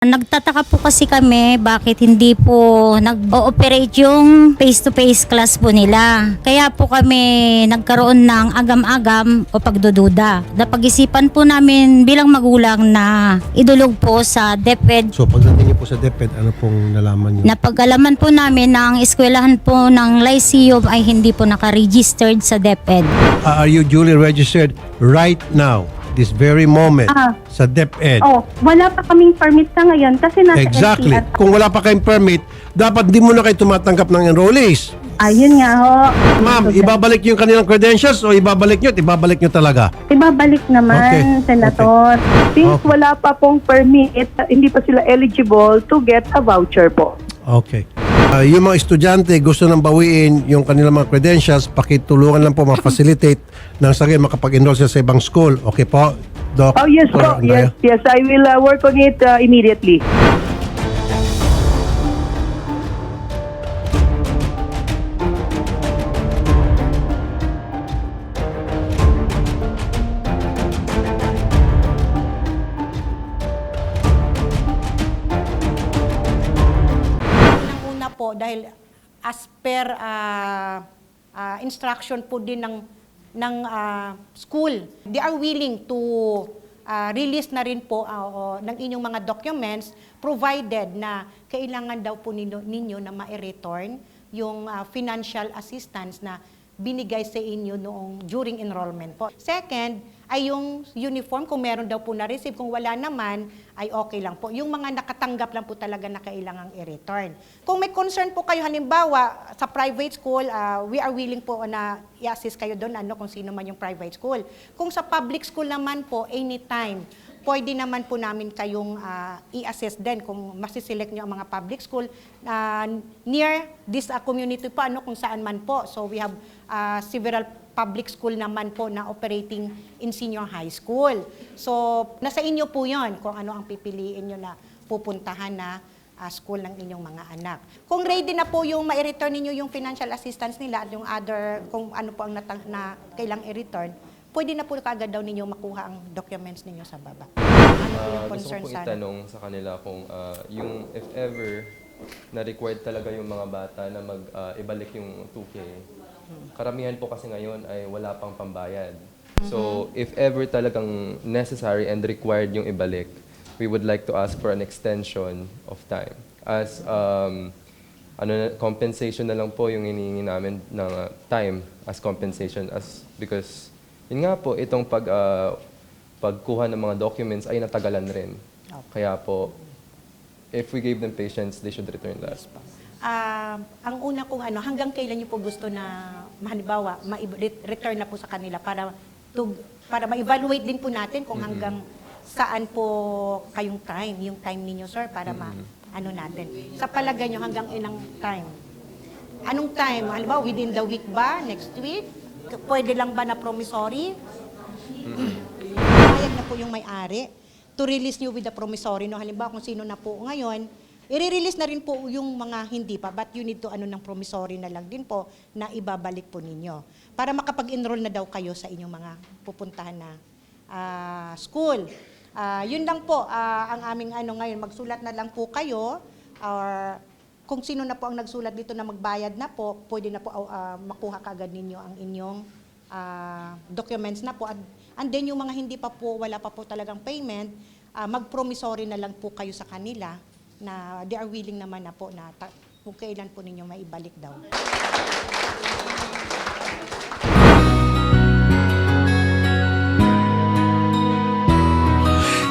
Nagtataka po kasi kami bakit hindi po nag-ooperate yung face-to-face class po nila. Kaya po kami nagkaroon ng agam-agam o pagdududa. Napag-isipan po namin bilang magulang na idulog po sa DepEd So pagdating niyo po sa DepEd, ano pong nalaman niyo? Napag-alaman po namin na ang eskwelahan po ng Lyceum ay hindi po nakaregistered sa DepEd. Uh, are you duly registered right now, this very moment, Ah. sa DepEd? Oh, wala pa kaming permit sa ngayon kasi nasa Exactly. NCR. Kung wala pa kayong permit, dapat di mo na kayo tumatanggap ng enrollees. Ayun nga ho. Ma'am, ibabalik yung kanilang credentials o ibabalik niyo at ibabalik niyo talaga? Ibabalik naman, Okay. Senator. Since Okay. wala pa pong permit, hindi pa sila eligible to get a voucher po. Okay. Ah, yung mga estudyante gusto nang bawiin yung kanilang mga credentials, pakitulungan lang po ma-facilitate nang sa makapag-enroll sila sa ibang school. Okay po, Doc? Oh yes po, yes, yes, I will uh, work on it uh, immediately. Po dahil as per ah, ah, instruction po din ng ng ah, school, they are willing to ah, release na rin po ah, o, ng inyong mga documents provided na kailangan daw po ninyo, ninyo na ma-return yung ah, financial assistance na binigay sa inyo noong during enrollment po. Second, ay yung uniform, kung meron daw po na-receive. Kung wala naman, ay okay lang po. Yung mga nakatanggap lang po talaga na kailangang i-return. Kung may concern po kayo, halimbawa, sa private school, ah, we are willing po na i-assist kayo doon, ano, kung sino man yung private school. Kung sa public school naman po, anytime, pwede naman po namin kayong ah, i-assess din kung masiselect nyo ang mga public school ah, near this ah, community po, ano, kung saan man po. So we have ah, several public school naman po na operating in senior high school. So nasa inyo po yon kung ano ang pipiliin nyo na pupuntahan na ah, school ng inyong mga anak. Kung ready na po yung ma-return ninyo yung financial assistance nila at yung other, kung ano po ang natang, na kailang i-return, pwede na po kaagad daw ninyo makuha ang documents ninyo sa baba. Ano po yung Ah, gusto concern ko itanong sa kanila kung ah, yung if ever na required talaga yung mga bata na mag ah, ibalik yung 2K. Karamihan po kasi ngayon ay wala pang pambayad. So, if ever talagang necessary and required yung ibalik, we would like to ask for an extension of time. As um, ano na- compensation na lang po yung hinihingi namin ng ah, time as compensation as because yun nga po itong pag ah, pagkuha ng mga documents ay natagalan rin. Kaya po if we gave them patience, they should return that. Ah, ang una kong ano, hanggang kailan niyo po gusto na, halimbawa, ma-return na po sa kanila para to, para ma-evaluate din po natin kung hanggang saan po kayong time, yung time ninyo, sir, para ma, ano natin. Sa palagay niyo, hanggang ilang time? Anong time? Halimbawa, within the week ba? Next week? Pwede lang ba na promissory? Payag na po yung may-ari to release nyo with the promissory. No? Halimbawa, kung sino na po ngayon, i-release na rin po yung mga hindi pa, but you need to ano ng promissory na lang din po na ibabalik po ninyo. Para makapag-enroll na daw kayo sa inyong mga pupuntahan na ah, school. Ah, yun lang po, ah, ang aming ano ngayon, magsulat na lang po kayo or kung sino na po ang nagsulat dito na magbayad na po, pwede na po ah, makuha kaagad ninyo ang inyong ah, documents na po. And, and then yung mga hindi pa po, wala pa po talagang payment, ah, mag-promissory na lang po kayo sa kanila na they are willing naman na po na kung kailan po ninyo maibalik daw.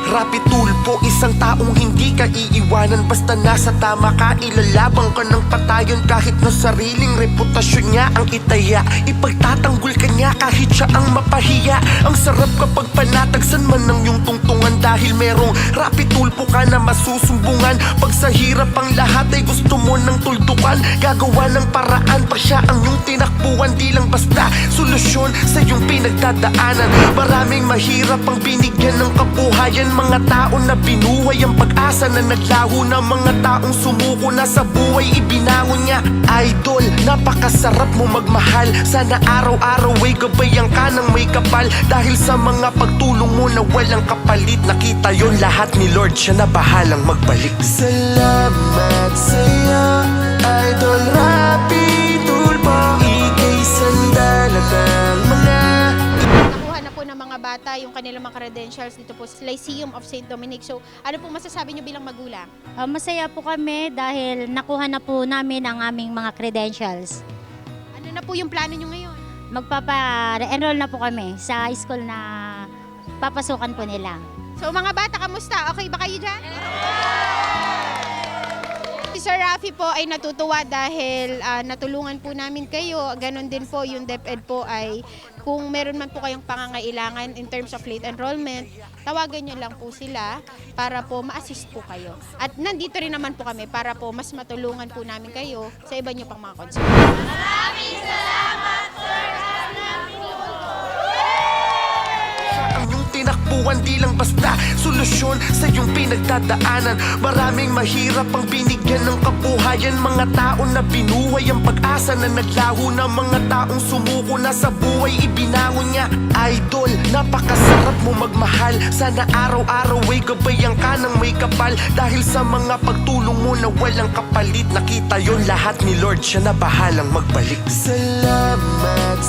Rapid tulpo, isang taong hindi ka iiwanan. Basta nasa tama ka, ilalabang ka ng patayon. Kahit na sariling reputasyon niya ang itaya Ipagtatanggol ka niya kahit siya ang mapahiya. Ang sarap kapag panatagsan man ng iyong tungtungan Dahil merong rapid tulpo ka na masusumbungan. Pag sa hirap ang lahat ay gusto mo ng tuldukan. Gagawa ng paraan pa siya ang iyong tinakbuhan. Di lang basta solusyon sa iyong pinagdadaanan. Maraming mahirap ang binigyan ng kabuhayan. Mga tao na binuhay ang pag-asa na naglaho na Mga taong sumuko na sa buhay ibinangon niya Idol, napakasarap mo magmahal. Sana araw-araw ay gabayan ka ng may kapal. Dahil sa mga pagtulong mo na walang kapalit Nakita yon lahat ni Lord, siya na bahalang magbalik Salamat sa'yo, Idol Rapi Tulpo Ika'y sandala ng mga Nakuha na po ng mga bata yung kanilang mga credentials dito po sa Lyceum of St. Dominic. So, ano po masasabi nyo bilang magulang? Ah, masaya po kami dahil nakuha na po namin ang aming mga credentials. Ano na po yung plano nyo ngayon? Magpapa-enroll na po kami sa school na papasukan po nila. So, mga bata, kamusta? Okay ba kayo dyan? Si Sir Rafi po ay natutuwa dahil ah, natulungan po namin kayo. Ganon din po yung DepEd po ay kung meron man po kayong pangangailangan in terms of late enrollment, tawagan nyo lang po sila para po ma-assist po kayo. At nandito rin naman po kami para po mas matulungan po namin kayo sa iba nyo pang mga concern. Ang tinakbuhan di lang basta Solusyon sa iyong pinagdadaanan. Maraming mahirap ang binigyan ng kabuhayan. Mga tao na binuhay ang pag-asa na naglaho na Mga taong sumuko na sa buhay ibinangon niya Idol, napakasarap mo magmahal. Sana araw-araw ay gabayan ka ng may kapal. Dahil sa mga pagtulong mo na walang kapalit Nakita yon lahat ni Lord, siya na bahalang magbalik. Salamat